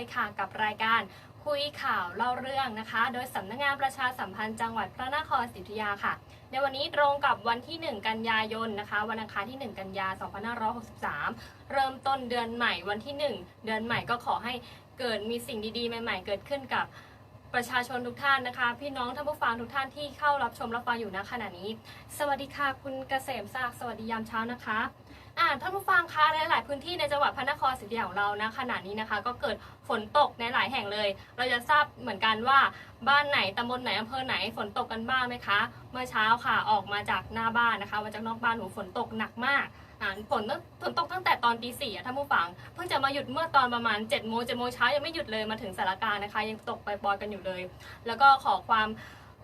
ยค่ะกับรายการคุยข่าวเล่าเรื่องนะคะ โดยสำนักงานประชาสัมพันธ์จังหวัดพระนครศรีอยุธยาค่ะ ในวันนี้ตรงกับวันที่ 1 กันยายนนะคะ วันอังคารที่ 1 กันยา 2563 เริ่มต้นเดือนใหม่วันที่ 1 เดือนใหม่ก็ขอให้เกิดมีสิ่งดีๆ ใหม่ ๆ เกิดขึ้นกับ ประชาชนทุกท่านนะคะ พี่น้องท่านผู้ฟังทุกท่านที่เข้ารับชมรับฟังอยู่ณขณะนี้ สวัสดีค่ะคุณเกษมศักดิ์สวัสดียามเช้านะคะอ่าท่านผู้ฟังคะในหลายพื้นที่ในจังหวัดพระนครศรีอยุธยาของเรานะขณะนี้นะคะ ก็เกิดฝนตกในหลายแห่งเลย เราจะทราบเหมือนกันว่าบ้านไหนตำบลไหนอำเภอไหนฝนตกกันบ้างไหมคะ เมื่อเช้าค่ะออกมาจากหน้าบ้านนะคะมาจากนอกบ้านหูฝนตกหนักมาก อ่าฝนตั้งฝนตกตั้งแต่ตอนตีสี่อะท่านผู้ฟัง เพิ่งจะมาหยุดเมื่อตอนประมาณ7จ็ดโมงเจ็ดโมงเช้ายังไม่หยุดเลยมาถึงสารกลารนะคะ ยังตกไปปล่อยๆกันอยู่เลย แล้วก็ขอความ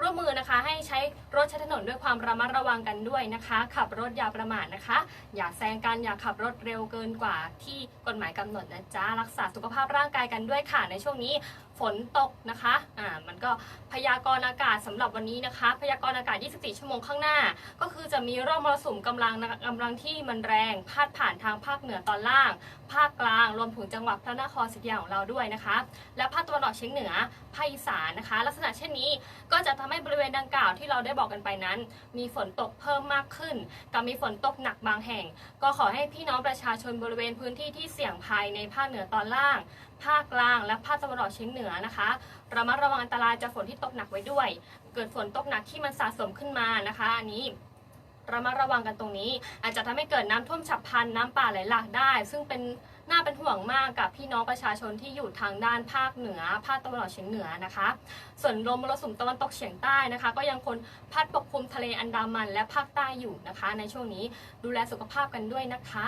ร่วมมือนะคะให้ใช้รถใช้ถนนด้วยความระมัดระวังกันด้วยนะคะ ขับรถอย่าประมาทนะคะ อย่าแซงกันอย่าขับรถเร็วเกินกว่าที่กฎหมายกำหนดนะจ๊ะรักษาสุขภาพร่างกายกันด้วยค่ะในช่วงนี้ ฝนตกนะคะอ่ามันก็พยากรณ์อากาศสำหรับวันนี้นะคะ พยากรณ์อากาศ 24 ชั่วโมงข้างหน้า ก็คือจะมีร่องมรสุมกำลังกำลังที่มันแรงพาดผ่านทางภาคเหนือตอนล่าง ภาคกลางรวมถึงจังหวัดพระนครศรีอยุธยาของเราด้วยนะคะ และภาคตะวันออกเฉียงเหนือภาคอีสานนะคะ ลักษณะเช่นนี้ก็จะทำให้บริเวณดังกล่าวที่เราได้บอกกันไปนั้น มีฝนตกเพิ่มมากขึ้นกับมีฝนตกหนักบางแห่ง ก็ขอให้พี่น้องประชาชนบริเวณพื้นที่ที่เสี่ยงภัยในภาคเหนือตอนล่าง ภาคกลาง และภาคตะวันออกเฉียงเหนือนะคะระมัดระวังอันตรายจากฝนที่ตกหนักไว้ด้วย เกิดฝนตกหนักที่มันสะสมขึ้นมานะคะอันนี้ระมัดระวังกันตรงนี้ อาจจะทำให้เกิดน้ำท่วมฉับพลันน้ำป่าไหลหลากได้ ซึ่งเป็นน่าเป็นห่วงมากกับพี่น้องประชาชนที่อยู่ทางด้านภาคเหนือ ภาคตะวันออกเฉียงเหนือนะคะ ส่วนลมมรสุมตะวันตกเฉียงใต้นะคะ ก็ยังคงพัดปกคลุมทะเลอันดามัน และภาคใต้อยู่นะคะ ในช่วงนี้ดูแลสุขภาพกันด้วยนะคะ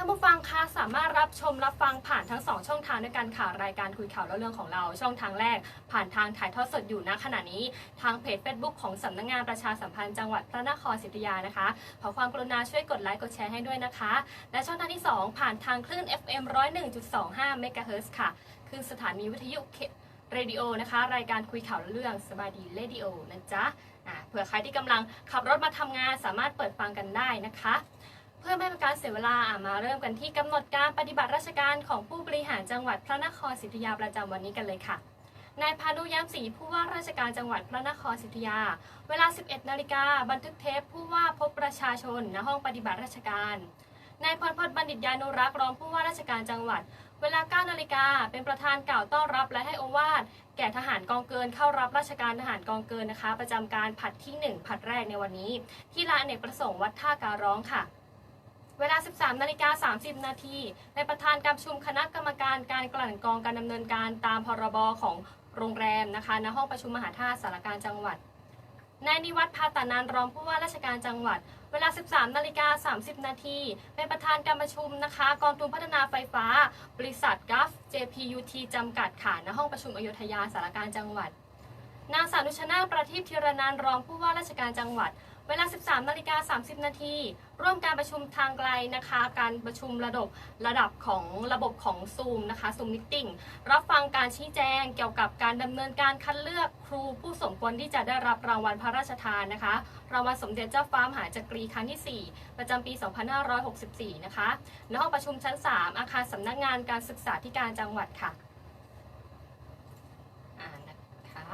ท่านผู้ฟังคะสามารถรับชมรับฟังผ่านทั้ง 2 ช่องทางด้วยกันค่ะรายการคุยข่าวแล้วเรื่องของเรา ช่องทางแรก ผ่านทางถ่ายทอดสดอยู่ณขณะนี้ ทางเพจ Facebook ของสำนักงานประชาสัมพันธ์จังหวัดพระนครศรีอยุธยานะคะขอความกรุณาช่วยกดไลค์กดแชร์ให้ด้วยนะคะ และช่องทางที่ 2 ผ่านทางคลื่น FM 101.25 MHz ค่ะคือสถานีวิทยุเรดิโอนะคะ รายการคุยข่าวเรื่องสบายดีเรดิโอนะจ๊ะเผื่อใครที่กำลังขับรถมาทำงานสามารถเปิดฟังกันได้นะคะ เพื่อไม่ให้เป็นการเสียเวลาอะมาเริ่มกันที่กำหนดการปฏิบัติราชการของผู้บริหารจังหวัดพระนครศรีอยุธยาประจำวันนี้กันเลยค่ะนายพานุย้ำศรีผู้ว่าราชการจังหวัดพระนครศรีอยุธยา เวลา 11 นาฬิกาบันทึกเทปผู้ว่าพบประชาชนณห้องปฏิบัติราชการนายพรพจน์บัณฑิตยานุรักษ์รองผู้ว่าราชการจังหวัด เวลา 9 นาฬิกาเป็นประธานกล่าวต้อนรับและให้โอวาทแก่ทหารกองเกินเข้ารับราชการทหารกองเกินนะคะ ประจำการผัดที่ 1 ผัดแรกในวันนี้ ที่ลานเนกประสงค์วัดท่าการร้องค่ะ เวลา 13นาฬิกา30 นาทีในประธานการประชุมคณะกรรมการการกลั่นกรองการดำเนินการตามพรบของโรงแรมนะคะณห้องประชุมมหาธาตุสารการจังหวัดนายนิวัฒน์พาตานานรองผู้ว่าราชการจังหวัด เวลา 13นาฬิกา30 นาทีเป็นประธานการประชุมนะคะ กองทุนพัฒนาไฟฟ้า บริษัทกัฟ JPUT จำกัดค่ะณห้องประชุมอยุธยาสารการจังหวัด นางสาวนุชนาประทีปธีรนันรองผู้ว่าราชการจังหวัด เวลา 13นาฬิกา30 นาทีร่วมการประชุมทางไกลนะคะ การประชุมระดับระดับของระบบของ Zoom นะคะ Zoom Meeting รับฟังการชี้แจงเกี่ยวกับการดำเนินการคัดเลือกครูผู้สมควรที่จะได้รับรางวัลพระราชทานนะคะรางวัลสมเด็จเจ้าฟ้ามหาจักรีครั้งที่ 4 ประจำปี 2564 นะคะณห้องประชุมชั้น 3 อาคารสำนักงานการศึกษาธิการจังหวัดค่ะอ่านะคะ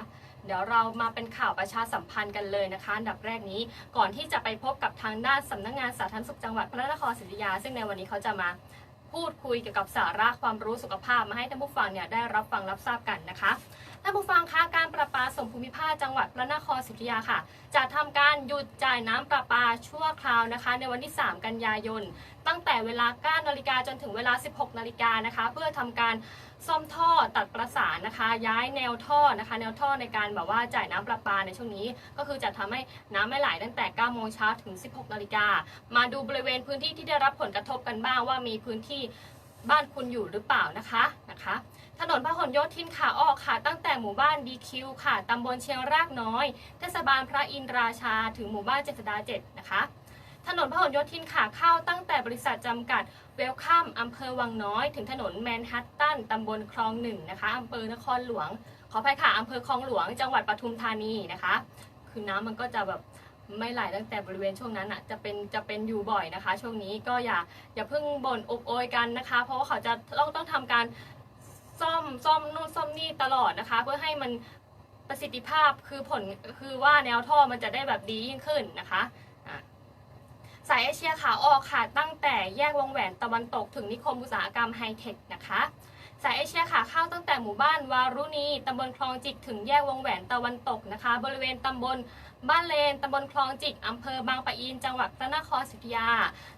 เดี๋ยวเรามาเป็นข่าวประชาสัมพันธ์กันเลยนะคะอันดับแรกนี้ก่อนที่จะไปพบกับทางด้านสำนักงานสาธารณสุขจังหวัดพระนครศรีอยุธยา ซึ่งในวันนี้เขาจะมาพูดคุยเกี่ยวกับสาระความรู้สุขภาพมาให้ท่านผู้ฟังเนี่ยได้รับฟังรับทราบกันนะคะท่านผู้ฟังคะการประปาส่งภูมิภาคจังหวัดพระนครศรีอยุธยาค่ะ จะทำการหยุดจ่ายน้ำประปาชั่วคราวนะคะ ในวันที่ 3 กันยายน ตั้งแต่เวลา9นาฬิกาจนถึงเวลา 16นาฬิกานะคะ เพื่อทำการ ซ่อมท่อตัดประสานนะคะ ย้ายแนวท่อนะคะ แนวท่อในการแบบว่าจ่ายน้ำประปาในช่วงนี้ ก็คือจะทำให้น้ำไม่ไหลตั้งแต่ 9 โมงเช้าถึง 16 นาฬิกา มาดูบริเวณพื้นที่ที่ได้รับผลกระทบกันบ้างว่ามีพื้นที่บ้านคุณอยู่หรือเปล่านะคะนะคะ ถนนพหลโยธินขาออกค่ะ ตั้งแต่หมู่บ้านดีคิวค่ะตำบลเชียงรากน้อย เทศบาลพระอินราชา ถึงหมู่บ้านเจษดาเจ็ดนะคะ ถนนพหลโยธินขาเข้าตั้งแต่บริษัทจำกัดเวลคัมอำเภอวังน้อย ถึงถนนแมนฮัตตันตำบลคลองหนึ่งนะคะอำเภอนครหลวง ขออภัยค่ะอำเภอคลองหลวง จังหวัดปทุมธานีนะคะ คือน้ำมันก็จะแบบไม่ไหลตั้งแต่บริเวณช่วงนั้นอะจะเป็นจะเป็นอยู่บ่อยนะคะ ช่วงนี้ก็อย่าอย่าเพิ่งบ่นอกโอยกันนะคะ เพราะว่าเขาจะต้องต้องทำการซ่อมซ่อมนู่นซ่อมนี่ตลอดนะคะ เพื่อให้มันประสิทธิภาพคือผลคือว่าแนวท่อมันจะได้แบบดียิ่งขึ้นนะคะ สายเอเชียขาออกค่ะตั้งแต่แยกวงแหวนตะวันตกถึงนิคมอุตสาหกรรมไฮเทคนะคะสายเอเชียขาเข้าตั้งแต่หมู่บ้านวารุณีตำบลคลองจิกถึงแยกวงแหวนตะวันตกนะคะ บริเวณตำบลบ้านเลนตำบลคลองจิกอำเภอบางปะอิน จังหวัดพระนครศรีอยุธยา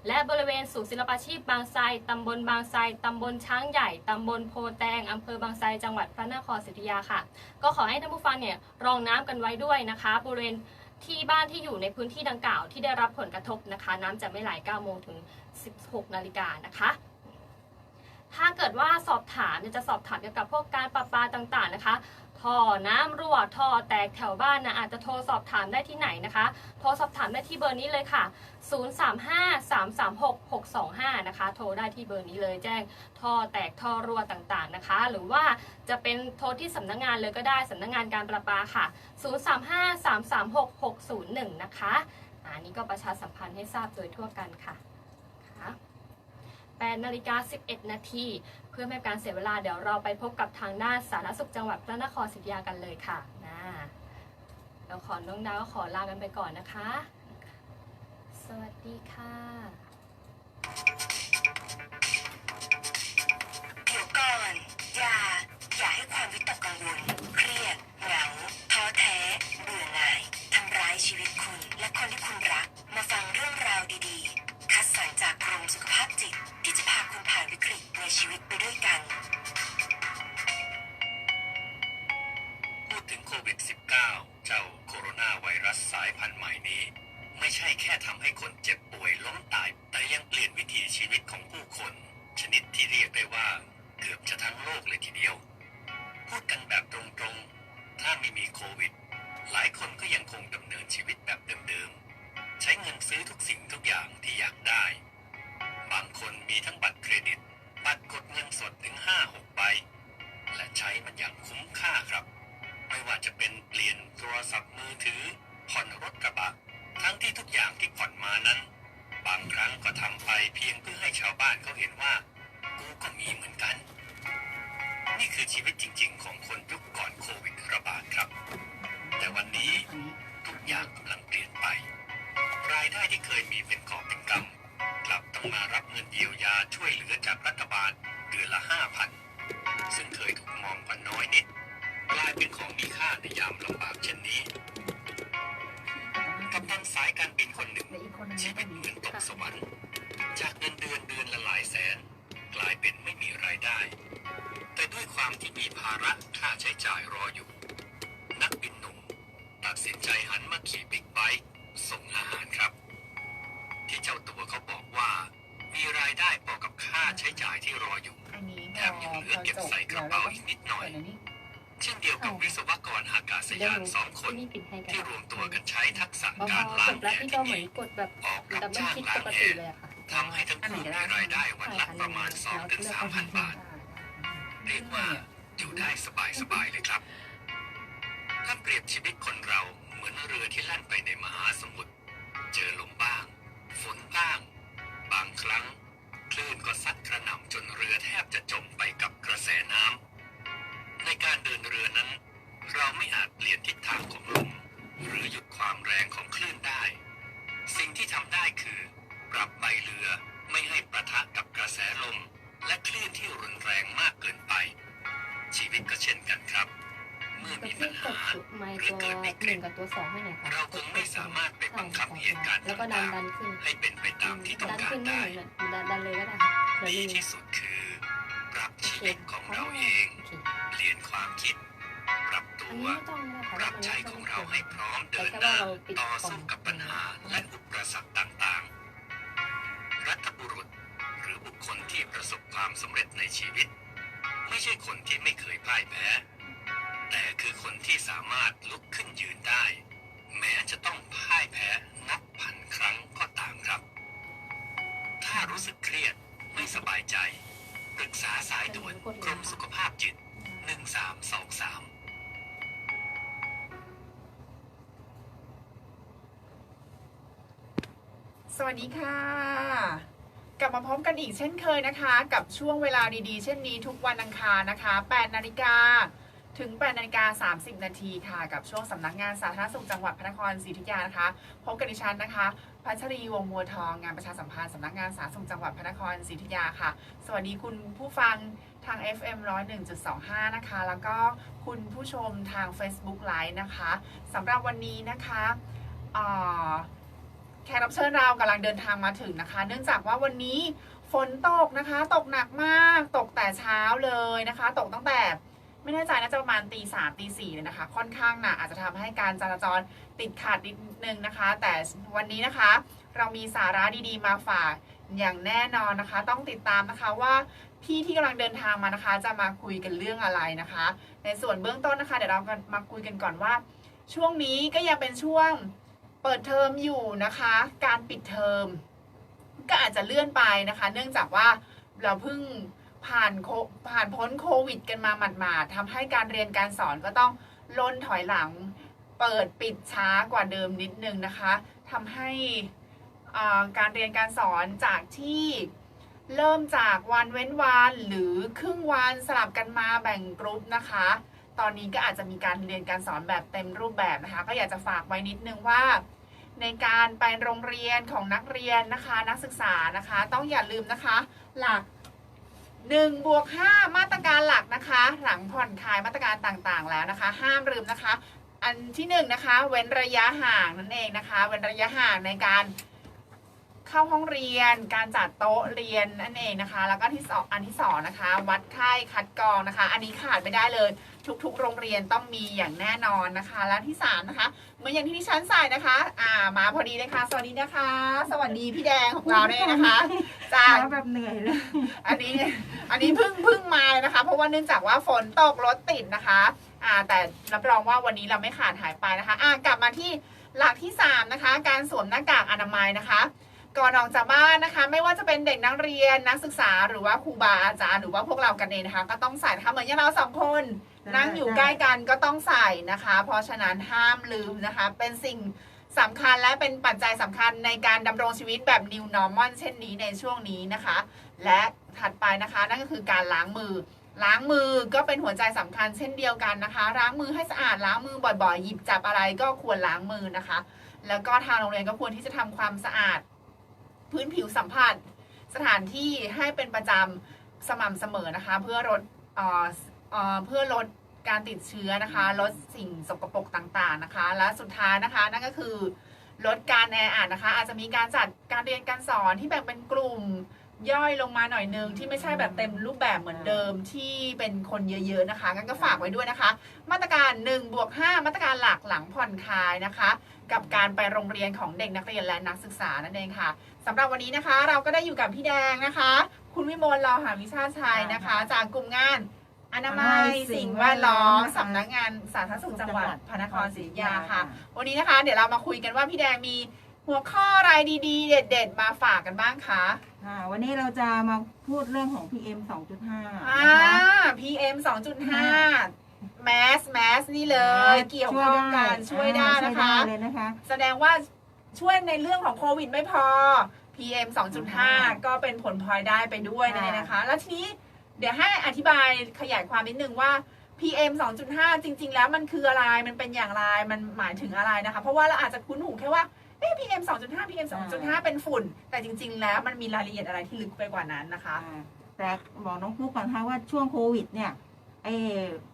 และบริเวณศูนย์ศิลปาชีพบางไทรตำบลบางไทรตำบลช้างใหญ่ตำบลโพแตงอำเภอบางไทรจังหวัดพระนครศรีอยุธยาค่ะ ก็ขอให้ท่านผู้ฟังเนี่ยรองน้ำกันไว้ด้วยนะคะ บริเวณ ที่บ้านที่อยู่ในพื้นที่ดังกล่าวที่ได้รับผลกระทบนะคะ น้ำจะไม่ไหล9โมงถึง 16 นาฬิกานะคะ ถ้าเกิดว่าสอบถามจะสอบถามเกี่ยวกับพวกการประปาต่างๆนะคะ ท่อน้ำรั่วท่อแตกแถวบ้านนะอาจจะโทรสอบถามได้ที่ไหนนะคะ โทรสอบถามได้ที่เบอร์นี้เลยค่ะ 035-336-625 นะคะ โทรได้ที่เบอร์นี้เลยแจ้งท่อแตกท่อรั่วต่างๆนะคะ หรือว่าจะเป็นโทรที่สำนักงงานเลยก็ได้สำนักงงานการประปาค่ะ 035-336-601 นะคะอันนี้ก็ประชาสัมพันธ์ให้ทราบโดยทั่วกันค่ะ 8นาฬิกา11 นาทีเพื่อไม่ให้การเสียเวลาเดี๋ยวเราไปพบกับทางด้านสาธารณสุขจังหวัดพระนครศรีอยุธยากันเลยค่ะนะเดี๋ยวขอน้องดาวก็ขอลากันไปก่อนนะคะ สวัสดีค่ะเดี๋ยวก่อนอย่า อย่าให้ความวิตกกังวล เครียดเหงาท้อแท้ เบื่อหน่าย ทำร้ายชีวิตคุณ และคนที่คุณรัก มาฟังเรื่องราวดีๆ สรรจากกรมสุขภาพจิตที่จะ ที่เคยมีเป็นกอบเป็นกำกลับต้องมารับเงินเยียวยาช่วยเหลือจากรัฐบาลเดือนละห้าพันซึ่งเคยถูกมองว่าน้อยนิด กลายเป็นของมีค่าในยามลำบากเช่นนี้กัปตันสายการบินคนหนึ่งชีวิตเหมือนตกสวรรค์จากเงินเดือนเดือนละหลายแสน กลายเป็นไม่มีรายได้ แต่ด้วยความที่มีภาระค่าใช้จ่ายรออยู่ นักบินหนุ่มตัดสินใจหันมาขี่บิ๊กไบค์ส่งอาหารครับ ที่เจ้าตัวเขาบอกว่า มีรายได้พอกับค่าใช้จ่ายที่รออยู่ อันนี้แถมยังเหลือเก็บใส่กระเป๋าอีกนิดหน่อย เช่นเดียวกับวิศวกรอากาศเดี๋ยวยานหนูสองคนที่นี่ปิดให้กันที่รวมตัวกันใช้ทักษะพอการกล้างดแล้วแอร์นี่ที่ก็เหมือนดีกดแบบออกกับดับเบิลจ้างคลิกล้าปงกแอติร์เลยอะค่ะทำให้ทั้งคู่มีรายได้วันละประมาณ2-3,000 บาท เรียกว่าอยู่ได้สบายๆเลยครับ ดีที่สุดคือปรับชีวิตของเราเองเคเปลี่ยนความคิดปรับตัวปรับใจของเราให้พร้อมเดินหน้าต่อสู้กับปัญหาและอุปสรรคต่างๆ รัฐบุรุษหรือบุคคลที่ประสบความสำเร็จในชีวิต ไม่ใช่คนที่ไม่เคยพ่ายแพ้ แต่คือคนที่สามารถลุกขึ้นยืนได้ แม้จะต้องพ่ายแพ้นับพันครั้งก็ตามครับ ถ้ารู้สึกเครียด ไม่สบายใจปรึกษาสายด่วนกรมสุขภาพจิต 1323 สวัสดีค่ะ กลับมาพร้อมกันอีกเช่นเคยนะคะ กับช่วงเวลาดีๆ เช่นนี้ทุกวันอังคารนะคะ 8 นาฬิกา ถึง8นาฬิกา30 นาทีค่ะ กับช่วงสำนักงานสาธารณสุขจังหวัดพระนครศรีอยุธยานะคะ พบกับดิฉันนะคะ พัชรีวงมัวทองงานประชาสัมพันธ์สำนักงานสาธารณสุขจังหวัดพระนครศรีอยุธยาค่ะ สวัสดีคุณผู้ฟังทาง FM 101.25 นะคะ แล้วก็คุณผู้ชมทาง Facebook Live นะคะสำหรับวันนี้นะคะแขกรับเชิญเรากำลังเดินทางมาถึงนะคะ เนื่องจากว่าวันนี้ฝนตกนะคะ ตกหนักมาก ตกแต่เช้าเลยนะคะ ตกตั้งแต่ ไม่แน่ใจน่าจะประมาณตีสามตีสี่เลยนะคะ ค่อนข้างหนักอาจจะทำให้การจราจรติดขัดนิดนึงนะคะ แต่วันนี้นะคะ เรามีสาระดีๆมาฝากอย่างแน่นอนนะคะ ต้องติดตามนะคะว่าพี่ที่กำลังเดินทางมานะคะ จะมาคุยกันเรื่องอะไรนะคะ ในส่วนเบื้องต้นนะคะเดี๋ยวเรามาคุยกันก่อนว่า ช่วงนี้ก็ยังเป็นช่วงเปิดเทอมอยู่นะคะ การปิดเทอมก็อาจจะเลื่อนไปนะคะ เนื่องจากว่าเราเพิ่ง ผ่านโคผ่านพ้นโควิด กันมาหมาดๆทำให้การเรียนการสอนก็ต้องล่นถอยหลัง เปิดปิดช้ากว่าเดิมนิดนึงนะคะทำให้การเรียนการสอนจากที่เริ่มจากวันเว้นวันหรือครึ่งวันสลับกันมาแบ่งกรุ๊ปนะคะ ตอนนี้ก็อาจจะมีการเรียนการสอนแบบเต็มรูปแบบนะคะ ก็อยากจะฝากไว้นิดนึงว่า ในการไปโรงเรียนของนักเรียนนะคะ นักศึกษานะคะ ต้องอย่าลืมนะคะ หลัก 1บวก5มาตรการหลักนะคะ หลังผ่อนคลายมาตรการต่างๆ แล้วนะคะ ห้ามลืมนะคะ อันที่หนึ่งนะคะ เว้นระยะห่างนั่นเองนะคะ เว้นระยะห่างในการ เข้าห้องเรียน การจัดโต๊ะเรียนนั่นเองนะคะ แล้วก็ที่สองอันที่สองนะคะ วัดไข้คัดกรองนะคะ อันนี้ขาดไม่ได้เลย ทุกๆ โรงเรียนต้องมีอย่างแน่นอนนะคะ และที่สามนะคะเหมือนอย่างที่ดิฉันใส่นะคะ อ่ามาพอดีเลยค่ะ สวัสดีนะคะ สวัสดีพี่แดงของเราเนี่ยนะคะจากมาแบบเหนื่อยเลย อันนี้อันนี้เพิ่งเพิ่งมาเลยนะคะ เพราะว่าเนื่องจากว่าฝนตกรถติดนะคะอ่าแต่รับรองว่าวันนี้เราไม่ขาดหายไปนะคะ อ่ากลับมาที่หลักที่สามนะคะ การสวมหน้ากากอนามัยนะคะ ก่อนออกจากบ้านนะคะ ไม่ว่าจะเป็นเด็กนักเรียนนักศึกษาหรือว่าครูบาอาจารย์หรือว่าพวกเรากันเองนะคะ ก็ต้องใส่นะคะเหมือนอย่างเราสองคนใช่นั่งอยู่ใกล้กันก็ต้องใส่นะคะ เพราะฉะนั้นห้ามลืมนะคะ เป็นสิ่งสำคัญและเป็นปัจจัยสำคัญในการดำรงชีวิตแบบ new normal เช่นนี้ในช่วงนี้นะคะ และถัดไปนะคะ นั่นก็คือการล้างมือ ล้างมือก็เป็นหัวใจสำคัญเช่นเดียวกันนะคะ ล้างมือให้สะอาดล้างมือบ่อยๆ หยิบจับอะไรก็ควรล้างมือนะคะ แล้วก็ทางโรงเรียนก็ควรที่จะทำความสะอาด พื้นผิวสัมผัส สถานที่ให้เป็นประจำสม่ำเสมอนะคะ เพื่อลดเพื่อลดการติดเชื้อนะคะ ลดสิ่งสกปรกต่างๆนะคะ และสุดท้ายนะคะนั่นก็คือ ลดการแออัดนะคะ อาจจะมีการจัดการเรียนการสอนที่แบ่งเป็นกลุ่มย่อยลงมาหน่อยนึงที่ไม่ใช่แบบเต็มรูปแบบเหมือนเดิมที่เป็นคนเยอะๆนะคะงั้นก็ฝากไว้ด้วยนะคะ มาตรการ1บวก5มาตรการหลักหลังผ่อนคลายนะคะ กับการไปโรงเรียนของเด็กนักเรียนและนักศึกษานั่นเองค่ะสำหรับวันนี้นะคะ เราก็ได้อยู่กับพี่แดงนะคะ คุณวิมลเราหาวิชาติชัยนะคะ จากกลุ่มงานอนามัยสิ่งแวดล้อมสำนักงานสาธารณสุขจังหวัดพระนครศรีอยุธยาค่ะ วันนี้นะคะ เดี๋ยวเรามาคุยกันว่าพี่แดงมีหัวข้ออะไรดีๆ เด็ด ๆ มาฝากกันบ้างคะค่ะวันนี้เราจะมาพูดเรื่องของ PM 2.5อ่านะคะ PM 2.5 แมสแมสนี่เลย เกี่ยวข้องกันช่วยได้อ่านะคะช่วยได้เลยนะคะ แสดงว่าช่วยในเรื่องของโควิดไม่พอ PM 2.5 ก็เป็นผลพลอยได้ไปด้วยนั่นเองนะคะ แล้วทีนี้เดี๋ยวให้อธิบายขยายความนิดนึงว่า PM 2.5 จริง ๆ แล้วมันคืออะไร มันเป็นอย่างไร มันหมายถึงอะไรนะคะ เพราะว่าเราอาจจะคุ้นหูแค่ว่าเอ๊ะ PM 2.5 PM 2.5 เป็นฝุ่น แต่จริง ๆ แล้วมันมีรายละเอียดอะไรที่ลึกไปกว่านั้นนะคะอ่าแต่บอกน้องปุ๊กก่อนค่ะว่าช่วงโควิดเนี่ย ไอ้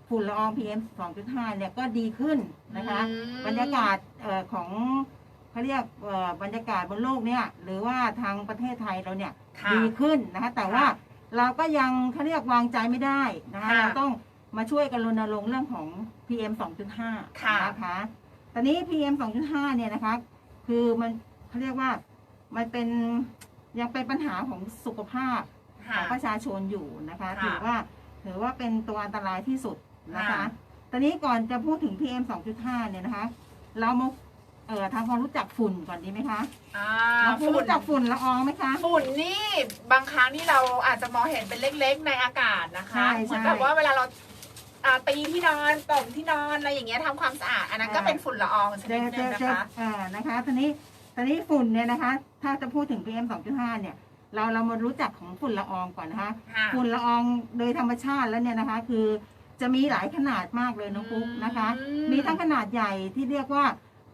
ฝุ่นละออง PM 2.5 เนี่ยก็ดีขึ้นนะคะ อืม บรรยากาศเอ่อของเขาเรียกเอ่อบรรยากาศบนโลกเนี่ยหรือว่าทางประเทศไทยเราเนี่ยค่ะ ดีขึ้นนะคะแต่ว่าเราก็ยังเขาเรียกวางใจไม่ได้นะคะค่ะเราต้องมาช่วยกันรณรงค์เรื่องของ PM 2.5 ค่ะ นะคะตอนนี้ PM 2.5 เนี่ยนะคะ คือมันเขาเรียกว่ามันเป็นยังเป็นปัญหาของสุขภาพ ขค่ะ องประชาชนอยู่นะคะค่ะ ถือว่า ถือว่าเป็นตัวอันตรายที่สุดนะคะค่ะตอนนี้ก่อนจะพูดถึง PM 2.5 เนี่ยนะคะ เรามาเอ่อทำความรู้จักฝุ่นก่อนดีไหมคะอ่าน้องปูฝุ่นรู้จักฝุ่นละอองไหมคะ ฝุ่นนี่บางครั้งที่เราอาจจะมองเห็นเป็นเล็กๆในอากาศนะคะ ใช่เหมือนใช่แบบว่าเวลาเราอ่าตีที่นอนตบที่นอนอะไรอย่างเงี้ยทำความสะอาดอันนั้นก็อ่า เป็นฝุ่นละอองชเจนิดอหเจนึองนะเจอคะอ่านะคะตอนนี้ตอนนี้ฝุ่นเนี่ยนะคะ ถ้าจะพูดถึง PM 2.5 เนี่ย เราเรามารู้จักของฝุ่นละอองก่อนนะคะค่ะฝุ่นละอองโดยธรรมชาติแล้วเนี่ยนะคะ คือจะมีหลายขนาดมากเลยน้องปุ๊กนะคะ อืมมีทั้งขนาดใหญ่ที่เรียกว่า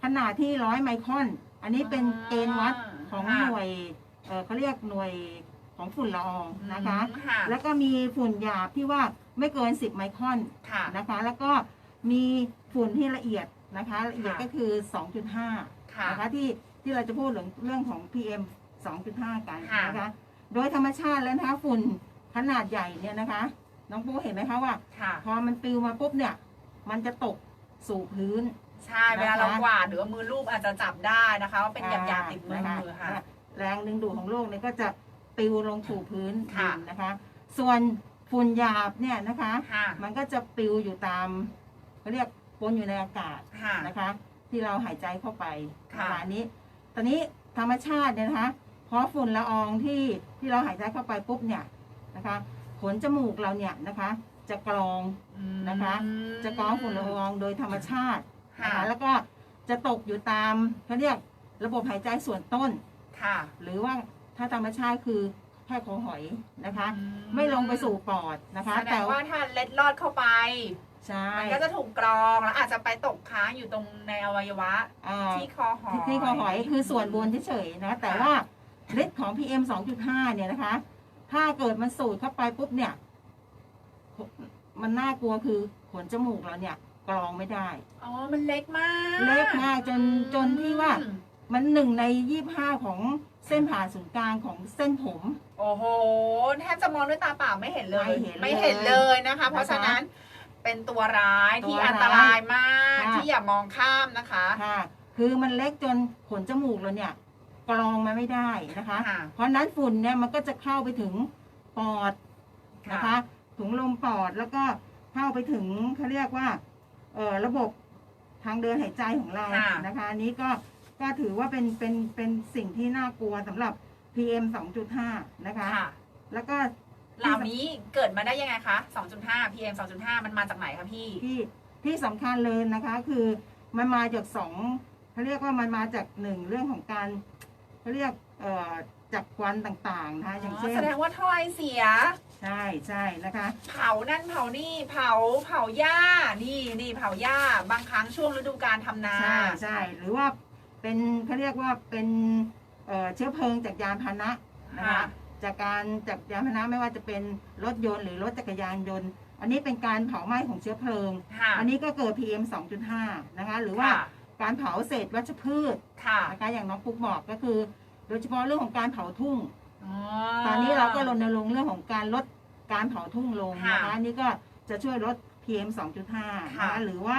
ขนาดที่ร้อยไมครอน อันนี้เป็นเกณฑ์วัดของค่ะ หน่วยเอ่อเขาเรียกหน่วยของฝุ่นละอองนะคะ อืมค่ะแล้วก็มีฝุ่นหยาบที่ว่าไม่เกิน 10 ไมครอนค่ะ นะคะ แล้วก็มีฝุ่นที่ละเอียดนะคะละเอียดค่ะ ก็คือ 2.5 ค่ะ นะคะที่ที่เราจะพูดเรื่องเรื่องของ PM 2.5 กันค่ะนะคะ โดยธรรมชาติแล้วนะคะฝุ่นขนาดใหญ่เนี่ยนะคะ น้องปูเห็นไหมคะว่าค่ะพอมันปลิวมาปุ๊บเนี่ย มันจะตกสู่พื้น ใช่เวลาเรากวาดหรือว่ามือลูบอาจจะจับได้นะคะว่าเป็นหยาบๆติดมือนะคะค่ะ แรงดึงดูดของโลกเนี่ยก็จะปลิวลงสู่พื้นค่ะดินนะคะ ส่วนฝุ่นหยาบเนี่ยนะคะค่ะมันก็จะปลิวอยู่ตามเขาเรียกปนอยู่ในอากาศค่ะนะคะ ที่เราหายใจเข้าไปค่ะประมาณนี้ ตอนนี้ธรรมชาติเนี่ยนะคะ เพราะฝุ่นละอองที่ที่เราหายใจเข้าไปปุ๊บเนี่ยนะคะ ขนจมูกเราเนี่ยนะคะ จะกรองนะคะอืมจะกรองฝุ่นละอองโดยธรรมชาตินะค่ะคะแล้วก็จะตกอยู่ตามเขาเรียกระบบหายใจส่วนต้นค่ะ หรือว่าถ้าธรรมชาติคือแค่คอหอยนะคะอืไม่ลงไปสู่ปอดนะคะแสดแต่งว่าว่าถ้าเล็ดลอดเข้าไปใช่มันก็จะถูกกรองแล้วอาจจะไปตกค้างอยู่ตรงในอวัยวะอ่าที่คอหอยที่ที่คอหอยคือส่วนบนเฉยๆนะ แต่ว่า ฤทธิ์ของ PM 2.5 เนี่ยนะคะ ถ้าเกิดมันสูดเข้าไปปุ๊บเนี่ย มันน่ากลัวคือขนจมูกเราเนี่ยกรองไม่ได้ อ๋อ มันเล็กมาก เล็กมากจนอืมจนที่ว่า มันหนึ่งในยี่ห้าของเส้นผ่าศูนย์กลางของเส้นผม โอ้โห แทบจะมองด้วยตาเปล่าไม่เห็นเลย ไม่เห็นเลยไม่เห็นเลยนะคะนะคะ เพราะฉะนั้นเป็นตัวร้ายที่ตัวร้ายอันตรายมากค่ะที่อย่ามองข้ามนะคะ ค่ะ คือมันเล็กจนขนจมูกเราเนี่ย กรองมาไม่ได้นะคะ ค่ะเพราะฉะนั้นฝุ่นเนี่ยมันก็จะเข้าไปถึงปอดนะคะถุงลมปอดแล้วก็เข้าไปถึงเขาเรียกว่าเออระบบทางเดินหายใจของเราค่ะ นะคะอันนี้ก็ก็ถือว่าเป็นเป็นเป็นสิ่งที่น่ากลัวสำหรับ PM 2.5 นะคะ ค่ะแล้วก็เหล่านี้เกิดมาได้ยังไงคะ 2.5 PM 2.5 มันมาจากไหนคะพี่ ที่ที่สำคัญเลยนะคะ คือมันมาจากสองเขาเรียกว่ามันมาจากหนึ่งเรื่องของการ เขาเรียกเอ่อจากควันต่างๆนะคะอย่างเช่นแสดงว่าถ้อยเสีย ใช่ใช่นะคะ เผานั่นเผานี่เผาเผาหญ้านี่นี่เผาหญ้าบางครั้งช่วงฤดูการทำนา ใช่ใช่หรือว่าเป็นเขาเรียกว่าเป็นเอ่อเชื้อเพลิงจากยานพาหนะนะคะค่ะ จากการจากยานพาหนะไม่ว่าจะเป็นรถยนต์หรือรถจักรยานยนต์ อันนี้เป็นการเผาไหม้ของเชื้อเพลิง ค่ะอันนี้ก็เกิด PM 2.5 นะคะ หรือว่าค่ะ การเผาเศษวัชพืชค่ะนะคะอย่างน้องปุ๊กบอกก็คือ โดยเฉพาะเรื่องของการเผาทุ่งอ๋อตอนนี้เราก็รณรงค์เรื่องของการลดการเผาทุ่งลงนะคะค่ะอันนี่ก็จะช่วยลด PM 2.5ค่ะนะคะหรือว่า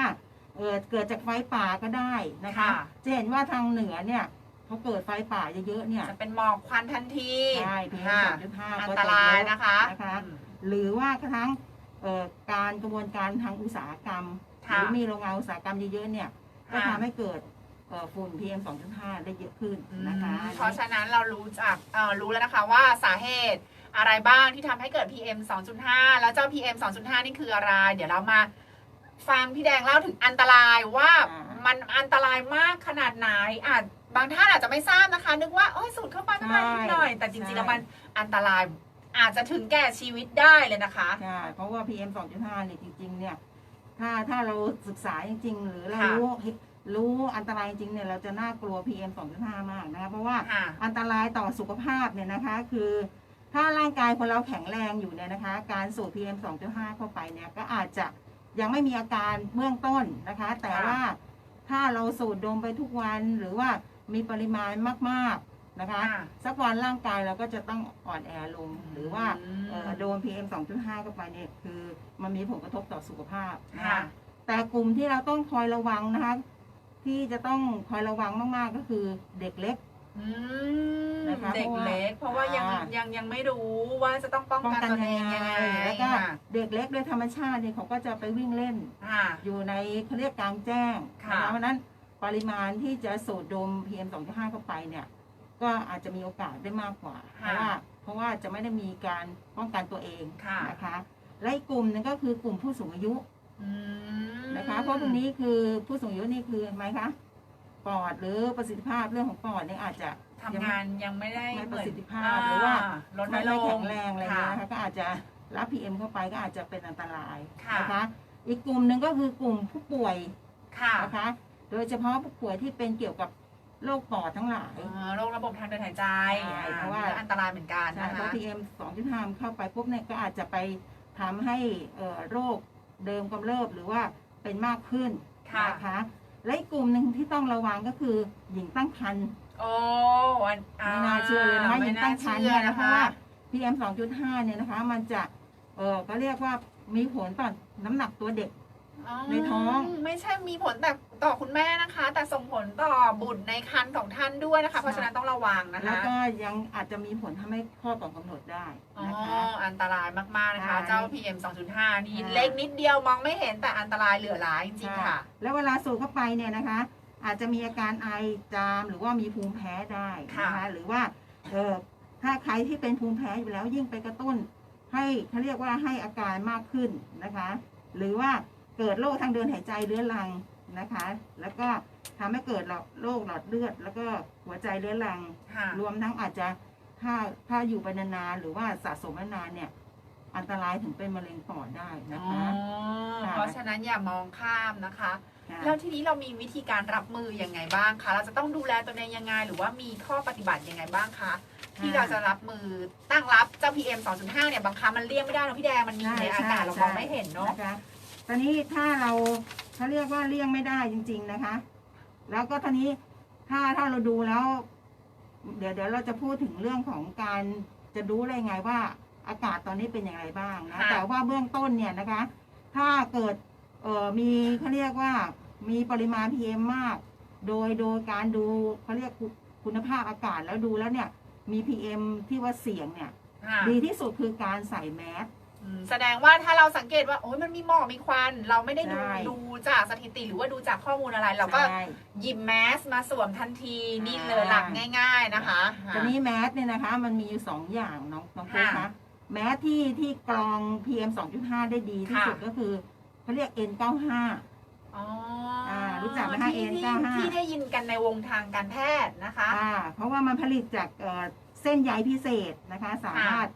เออเกิดจากไฟป่าก็ได้นะคะค่ะจะเห็นว่าทางเหนือเนี่ยเขาเกิดไฟป่าเยอะๆเนี่ยจะเป็นหมอกควันทันทีใช่ PM ค่ะ2.5อันก็ตจะรายเยอะนะคะนะคะอืมหรือว่ากระทั่งเอ่อการกระบวนการทางอุตสาหกรรมหค่ะรือมีโรงงานอุตสาหกรรมเยอะๆเนี่ย ก็ค่ะทำให้เกิดเอ่อฝุ่น PM 2.5 ได้เยอะขึ้นนะคะอืมเพราะฉะนั้นเรารู้จักเอ่อรู้แล้วนะคะว่าสาเหตุอะไรบ้างที่ทำให้เกิด PM 2.5 แล้วเจ้า PM 2.5 นี่คืออะไร เดี๋ยวเรามาฟังพี่แดงเล่าถึงอันตรายว่ามันอันตรายมากขนาดไหนอาจบางท่านอาจจะไม่ทราบนะคะ นึกว่าโอ้ยสูดเข้าไปไม่เป็นไรนิดหน่อย แต่จริงๆแล้วมันอันตรายอาจจะถึงแก่ชีวิตได้เลยนะคะใช่เพราะว่า PM 2.5 เนี่ยจริงๆเนี่ย ถ้าถ้าเราศึกษาจริง ๆ หรือเราค่ะ รู้รู้อันตรายจริงๆเนี่ยเราจะน่ากลัว PM 2.5 มากนะคะเพราะว่า ค่ะ อันตรายต่อสุขภาพเนี่ยนะคะ คือถ้าร่างกายคนเราแข็งแรงอยู่เนี่ยนะคะ การสูด PM 2.5 เข้าไปเนี่ยก็อาจจะยังไม่มีอาการเบื้องต้นนะคะ แต่ค่ะ ว่าถ้าเราสูดดมไปทุกวันหรือว่ามีปริมาณมากๆ นะคะค่ะสักวันร่างกายเราก็จะต้องอ่อนแอลง หรือว่าอืมเอ่อโดน PM 2.5เข้าไปเนี่ยคือมันมีผลกระทบต่อสุขภาพนะค่ะคะแต่กลุ่มที่เราต้องคอยระวังนะคะ ที่จะต้องคอยระวังมากๆก็คือเด็กเล็กอืมนะคะเด็กเล็ก เพราะว่ายังอ่ายังยังไม่รู้ว่าจะต้องป้องป้องกันกันตัวเอยังงไงยังไงแล้วก็ค่ะเด็กเล็กโดยธรรมชาติเนี่ยเขาก็จะไปวิ่งเล่นค่ะอยู่ในเขาเรียกกลางแจ้งค่ะนเพราะฉะนั้นปริมาณที่จะสูดดม PM 2.5เข้าไปเนี่ย ก็อาจจะมีโอกาสได้มากกว่า เพราะว่าเพราะว่าจะไม่ได้มีการป้องกันตัวเองค่ะนะคะ และอีกกลุ่มหนึงก็คือกลุ่มผู้สูงอายุอืมนะคะ เพราะตรงนี้คือผู้สูงอายุนี่คือไหมคะปอดหรือประสิทธิภาพเรื่องของปอดเนี่ยอาจจะ ทำงานยังไม่ได้ไม่เหปมืระอนสิทธิภาพหรือว่า ลดไม่น้อยลไม่งแข็งแรงอะไรเงี้ยค่ะนะคะก็อาจจะรับ PM เข้าไปก็อาจจะเป็นอันตรายค่ะ นะคะ อีกกลุ่มหนึ่งก็คือกลุ่มผู้ป่วยค่ะ นะคะ โดยเฉพาะผู้ป่วยที่เป็นเกี่ยวกับ โรคปอดทั้งหลายอ๋อโรคระบบทางเดินหายใจใช่อ่เพราะว่าก็อันตรายเหมือนกันใช่นะเพคะราะ PM 2.5เข้าไปปุ๊บเนี่ยก็อาจจะไปทำให้เอ่อโรคเดิมกำเริบหรือว่าเป็นมากขึ้นค่ะ นะคะและอีกกลุ่มหนึ่งที่ต้องระวังก็คือหญิงตั้งครรภ์ โอ้อันไม่น่าเชื่อเลยนะคะหญิไม่งน่าตั้งครรภ์เชื่อเนี่ยนะนะคะเพราะว่า PM 2.5 เนี่ยนะคะ มันจะ เออก็เรียกว่ามีผลต่อน้ำหนักตัวเด็ก ในท้อง ไม่ใช่มีผลแต่ต่อคุณแม่นะคะ แต่ส่งผลต่อบุตรในครรภ์ของท่านด้วยนะคะ เพราะฉะนั้นต้องระวังนะแล้วคะก็ยังอาจจะมีผลทำให้คลอดก่อนกำหนดได้อ๋อนะคะอันตรายมากๆนะคะใช่เจ้า PM 2.5 นี่ใช่เล็กนิดเดียวมองไม่เห็นแต่อันตรายเหลือหลายจริงๆค่ะ แล้วเวลาสูดเข้าไปเนี่ยนะคะ อาจจะมีอาการไอจามหรือว่ามีภูมิแพ้ได้นะค่ะคะหรือว่าเออถ้าใครที่เป็นภูมิแพ้อยู่แล้วยิ่งไปกระตุ้น ให้เขาเรียกว่าให้อาการมากขึ้นนะคะ หรือว่า เกิดโรคทางเดินหายใจเรื้อรังนะคะ แล้วก็ทำให้เกิดโรคหลอดเลือด แล้วก็หัวใจเรื้อรังค่ะรวมทั้งอาจจะถ้าถ้าอยู่ไปนานๆหรือว่าสะสมนานๆเนี่ย อันตรายถึงเป็นมะเร็งปอดได้นะอ๋อคะค่ะเพราะฉะนั้นอย่ามองข้ามนะคะค่ะแล้วทีนี้เรามีวิธีการรับมือยังไงบ้างคะ เราจะต้องดูแลตัวเองยังไง หรือว่ามีข้อปฏิบัติยังไงบ้างคะที่เราจะรับมือตั้งรับเจ้า PM 2.5 เนี่ยบางครั้งมันเลี่ยงไม่ได้เนอะพี่แดงมันมีอยู่ในอากาศเรามองไม่เห็นเนาะนะคะ ตอนนี้ถ้าเราเขาเรียกว่าเลี่ยงไม่ได้จริง ๆนะคะ แล้วก็ตอนนี้ถ้าถ้าเราดูแล้ว เดี๋ยวเดี๋ยวเราจะพูดถึงเรื่องของการจะรู้ได้ไงว่า อากาศตอนนี้เป็นอย่างไรบ้างนะค่ะ แต่ว่าเบื้องต้นเนี่ยนะคะ ถ้าเกิดเอ่อมีเขาเรียกว่ามีปริมาณ PM มาก โดยโดยการดูเขาเรียกคุณคุณภาพอากาศแล้วดูแล้วเนี่ยมี PM ที่ว่าเสี่ยงเนี่ย ค่ะ ดีที่สุดคือการใส่แมส อืมแสดงว่าถ้าเราสังเกตว่าโอ้ยมันมีหมอกมีควัน เราไม่ได้ดูใช่ ดูจากสถิติหรือว่าดูจากข้อมูลอะไร เราก็ใช่ หยิบแมสมาสวมทันทีอ่านี่นี่เลยหลักง่าย ๆนะคะตอนนี้แมสเนี่ยนะคะ มันมีอยู่สองอย่างน้องน้องปุ๊กค่ะคะแมสที่ที่กรอง PM 2.5 ได้ดีที่ค่ะ สุดก็คือเขาเรียก N95 อ๋ออ่ารู้จักไหมคะที่ N95 ที่ที่ได้ยินกันในวงทางการแพทย์นะคะ อ่าเพราะว่ามันผลิตจากเอ่อเส้นใยพิเศษนะคะ สามารถ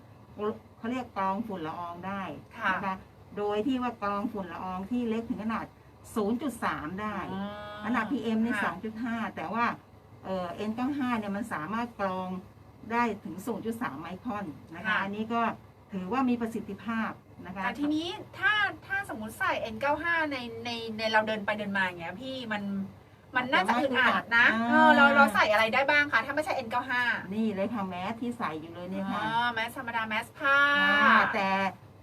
เขาเรียกกรองฝุ่นละอองได้ค่ะ นะคะโดยที่ว่ากรองฝุ่นละอองที่เล็กถึงขนาด 0.3 ได้ ขนาด PM นี่ค่ะ 2.5 แต่ว่าเอ่อ N95 เนี่ยมันสามารถกรองได้ถึง 0.3 ไมครอนนะคะค่ะ อันนี้ก็ถือว่ามีประสิทธิภาพนะคะแต่ทีนี้ถ้าถ้าสมมติใส่ N95 ในในในเราเดินไปเดินมาอย่างเงี้ยพี่มัน มันน่าจะอึดอัดนะเออเราเราใส่อะไรได้บ้างคะ ถ้าไม่ใช่ N95 นี่เลยค่ะแมสที่ใส่อยู่เลยเนี่ยค่ะอ๋อแมสธรรมดาแมสผ้าอ่าแต่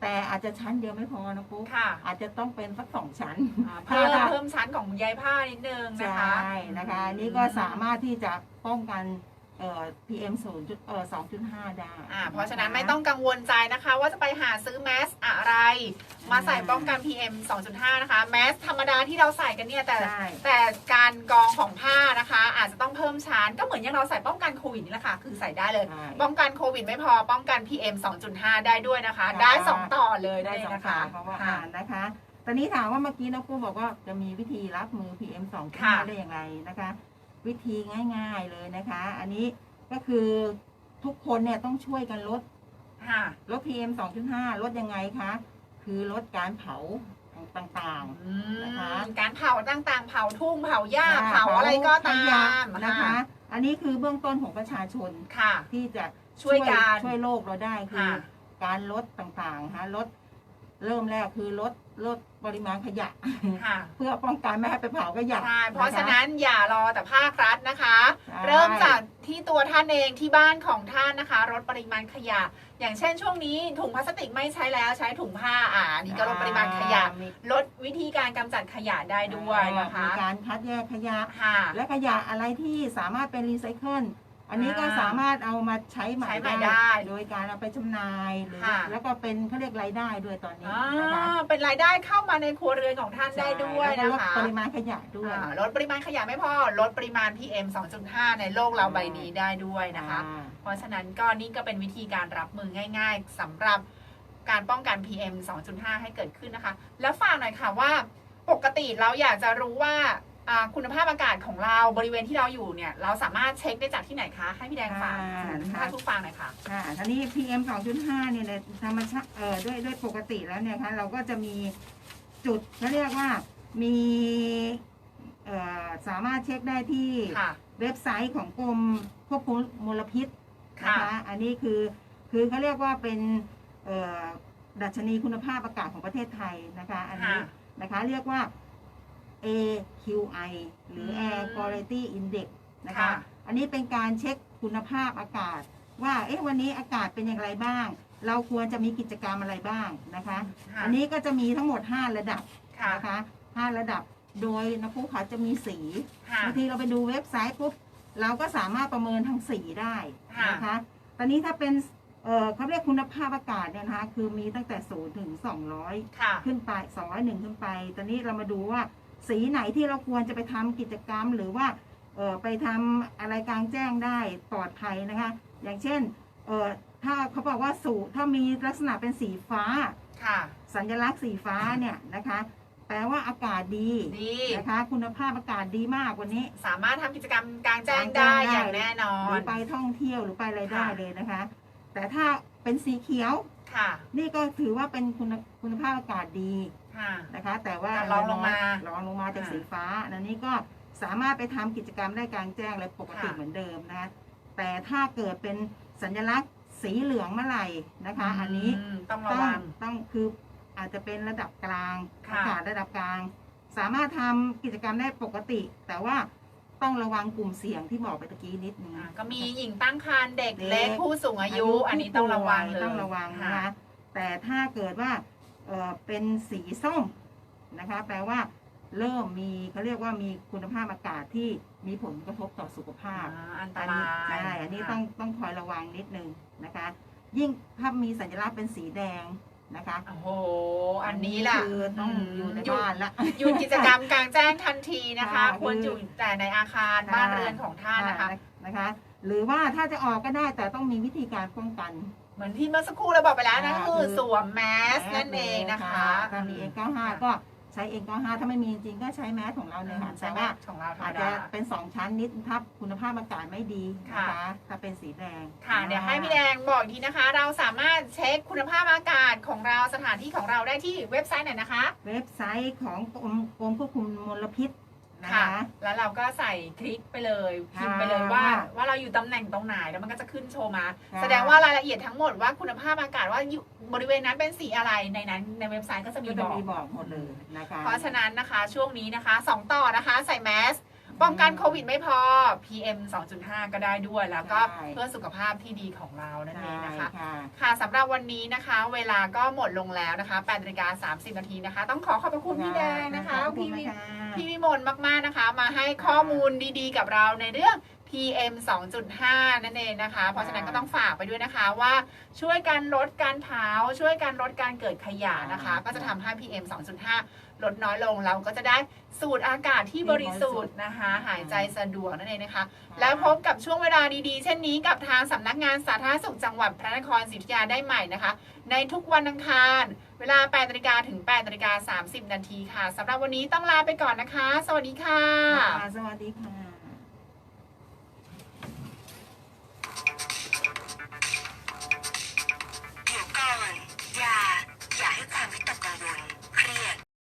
แต่อาจจะชั้นเดียวไม่พอนะปุ๊กค่ะอาจจะต้องเป็นสักสองชั้นอ่าเพิ่มค่ะเพิ่มชั้นของใยผ้านิดนึงใชนะคะ่นะคะอันนี้ก็สามารถที่จะป้องกัน เอ่อ PM 0จุดเอ่อ2.5ได้อ่าเพราะฉะนั้นไม่ต้องกังวลใจนะคะ ว่าจะไปหาซื้อแมสอะไร มาใส่ป้องกัน PM 2.5 นะคะ แมสธรรมดาที่เราใส่กันเนี่ยแต่ ใช่แต่การกรองของผ้านะคะ อาจจะต้องเพิ่มชั้นก็เหมือนอย่างเราใส่ป้องกันโควิดนี่แหละค่ะ คือใส่ได้เลย ใช่ ป้องกันโควิดไม่พอป้องกัน PM 2.5 ได้ด้วยนะคะค่ะได้สองต่อเลยได้นั่นสเอองนะคะขาเพราะว่าค่ะ อ่านนะคะ ตอนนี้ถามว่าเมื่อกี้น้องปูบอกว่าจะมีวิธีรับมือ PM ค่ะ2.5ได้อย่างไรนะคะ วิธีง่าย ๆเลยนะคะ อันนี้ก็คือทุกคนเนี่ยต้องช่วยกันลดค่ะลด PM 2.5 ลดยังไงคะ คือลดการเผาต่างอืมนะคะการเผาต่างๆ เผาทุ่งเผาหญ้าๆเผาอะไรก็ตาขยะมนะคะ อันนี้คือเบื้องต้นของประชาชนค่ะ ที่จะช่วยกันช่วยโลกเราได้คือค่ะการลดต่างๆฮะลดเริ่มแรกคือลด ลดปริมาณขยะ ค่ะเพื่อป้องกันไม่ให้ไปเผาขยะใช่เพราะค ฉะนั้นอย่ารอแต่ภาครัฐนะคะ ใช่ เริ่มจากที่ตัวท่านเองที่บ้านของท่านนะคะลดปริมาณขยะ อย่างเช่นช่วงนี้ถุงพลาสติกไม่ใช้แล้วใช้ถุงผ้าอ่าอันนี่ก็ลดปริมาณขยะ มีลดวิธีการกำจัดขยะได้ด้วยนะคะมีการคัดแยกขยะ ค่ะ และขยะอะไรที่สามารถเป็นรีไซเคิล อันนี้ก็อ่าสามารถเอามาใช้ใหม่ใช้ใหม่ได้ โดยการเอาไปจำหน่ายหรือค่ะ แล้วก็เป็นเขาเรียกรายได้ด้วยตอนนี้อ่านะคะเป็นรายได้เข้ามาในครัวเรือนของท่านได้ด้วยแล้นะก็ลดคะปริมาณขยะด้วยอ่าลดปริมาณขยะไม่พอลดปริมาณ PM 2.5 ในโลกเราใบนี้ได้ด้วยนะคะ อ่า เพราะฉะนั้นก็นี่ก็เป็นวิธีการรับมือง่าย ๆสำหรับการป้องกัน PM 2.5 ให้เกิดขึ้นนะคะ แล้วฝากหน่อยค่ะว่า ปกติเราอยากจะรู้ว่าอ่า คุณภาพอากาศของเราบริเวณที่เราอยู่เนี่ย เราสามารถเช็คได้จากที่ไหนคะ ให้พี่แดงฝากอ่าถึงท่านผู้ฟังหน่อยค่ะค่ะทีนี้ PM 2.5เนี่ยในธรรมชาติเอ่อด้วยด้วยปกติแล้วเนี่ยคะเราก็จะมีจุดเขาเรียกว่ามีเอ่อสามารถเช็คได้ที่ค่ะเว็บไซต์ของกรมควบคุมมลพิษนะค่ะคะอันนี้คือคือเขาเรียกว่าเป็นเอ่อดัชนีคุณภาพอากาศของประเทศไทยนะคะ อันนี้ค่ะนะคะเรียกว่า AQI หรืออืม Air Quality Index นะคะ ค่ะ อันนี้เป็นการเช็คคุณภาพอากาศ ว่า เอ๊ะวันนี้อากาศเป็นอย่างไรบ้าง เราควรจะมีกิจกรรมอะไรบ้างนะคะค่ะอันนี้ก็จะมีทั้งหมด 5 ระดับค่ะนะคะ5ระดับ โดยนะผู้ขาจะมีสี ค่ะ บางทีเราไปดูเว็บไซต์ปุ๊บเราก็สามารถประเมินทางสีได้นะคะ ตอนนี้ถ้าเป็นเอ่อเขาเรียกคุณภาพอากาศเนี่ยนะคะ คือมีตั้งแต่ 0 ถึง 200 ค่ะ ขึ้นไป 201 ขึ้นไป ตอนนี้เรามาดูว่า สีไหนที่เราควรจะไปทำกิจกรรม หรือว่าเออไปทำอะไรกลางแจ้งได้ปลอดภัยนะคะ อย่างเช่นเออถ้าเขาบอกว่าสูถ้ามีลักษณะเป็นสีฟ้าค่ะ สัญลักษณ์สีฟ้าเนี่ยนะคะ แปลว่าอากาศดีดีนะคะ คุณภาพอากาศดีมากวันนี้ สามารถทำกิจกรรมกลางแจ้งกลางแจ้งได้ได้อย่างแน่นอหรือนไปท่องเที่ยวหรือไปอะไรได้ค่ะเลยนะคะ แต่ถ้าเป็นสีเขียวค่ะ นี่ก็ถือว่าเป็นคุณคุณภาพอากาศดี ค่ะ นะคะ แต่ว่าแต่รองลงมารองลงมาจากอ่าสีฟ้าอันนี้ก็สามารถไปทำกิจกรรมได้กลางแจ้งเลยปกติค่ะเหมือนเดิมนะคะแต่ถ้าเกิดเป็นสัญลักษณ์สีเหลืองเมื่อไหร่นะคะ อันนี้ มต้องระต้องวัง ต้องคืออาจจะเป็นระดับกลางค่ะ อากาศระดับกลาง สามารถทำกิจกรรมได้ปกติ แต่ว่าต้องระวังกลุ่มเสี่ยงที่บอกไปตะกี้นิดนึง อ่าก็มีหญิงตั้งครรภ์เด็กเด็กเล็ก ผู้สูงอายุ อันนี้ต้องระวังเลยต้องระวังนะคะแต่ถ้าเกิดว่า เอ่อเป็นสีส้มนะคะ แปลว่าเริ่มมีเขาเรียกว่ามีคุณภาพอากาศที่มีผลกระทบต่อสุขภาอ่าพอันตอันรานี้ยใช่อันนี้ต้องต้องคอยระวังนิดนึงนะคะ ยิ่งถ้ามีสัญลักษณ์เป็นสีแดงนะคะโอ้โห อันนี้แหละคือต้องอยู่ในหยุดบ้านละหยุดกิจกรรมกลางแจ้งทันทีนะคะค่ะควรอยู่แต่ในอาคารบ้านเรือนของท่านนะคะนะคะ หรือว่าถ้าจะออกก็ได้แต่ต้องมีวิธีการป้องกัน เหมือนที่เมื่อสักครู่เราบอกไปแล้วนะอ่าก็คือคือสวมแมสนั่นเองนะคะถ้ามี N95 ก็ใช้ N95 ถ้าไม่มีจริงก็ใช้แมสของเราเนี่ยค่ะใช่แต่ไหมว่าของเราธรรอามจดาจะเป็นสองชั้นนิดถ้าคุณภาพอากาศไม่ดีนะคะถ้าเป็นสีแดงค่ะเดี๋ยวให้พี่แดงบอกอีกทีนะคะ เราสามารถเช็คคุณภาพอากาศของเราสถานที่ของเราได้ที่เว็บไซต์ไหนนะคะ เว็บไซต์ของกรมกรมควบคุมมลพิษ นะค่ะคะ แล้วเราก็ใส่คลิกไปเลยพิมพ์ไปเลยค่ะว่าว่าเราอยู่ตำแหน่งตรงไหนแล้วมันก็จะขึ้นโชว์มาค่ะแสดงว่ารายละเอียดทั้งหมดว่าคุณภาพอากาศว่าอยู่บริเวณนั้นเป็นสีอะไรในนั้นในเว็บไซต์ก็จะมีก็บจะอก มีบอกหมดเลยนะคะ เพราะฉะนั้นนะคะช่วงนี้นะคะสองต่อนะคะใส่แมส ป้องกันโควิดไม่พอ PM 2.5 ก็ได้ด้วย แล้วก็ใช่ เพื่อสุขภาพที่ดีของเรานั่นเองนะคะ ใช่ค่ะ ค่ะสำหรับวันนี้นะคะ เวลาก็หมดลงแล้วนะคะ8นาฬิกา30 นาทีนะคะ ต้องขอขอบพระคุณพี่แดงนะคะขอบคุณพี่วินะคะพี่วิมลมากๆนะคะ มาให้ข้อมูลดีๆกับเราในเรื่อง PM 2.5 นั่นเองนะคะ เพราะฉะนั้นก็ต้องฝากไปด้วยนะคะว่าช่วยกันลดการเผาช่วยกันลดการเกิดขยะนะคะ ก็จะทำให้ PM 2.5 ลดน้อยลงเราก็จะได้สูดอากาศที่บริสุทธิ์นะคะ หายใจสะดวกนั่นเองนะคะ แล้วพบกับช่วงเวลาดีๆ เช่นนี้กับทางสำนักงานสาธารณสุขจังหวัดพระนครศรีอยุธยาได้ใหม่นะคะ ในทุกวันอังคาร เวลา8นาฬิกาถึง8นาฬิกา30 นาทีค่ะสำหรับวันนี้ต้องลาไปก่อนนะคะ สวัสดีค่ะ สวัสดีค่ะอยู่ก่อนอย่า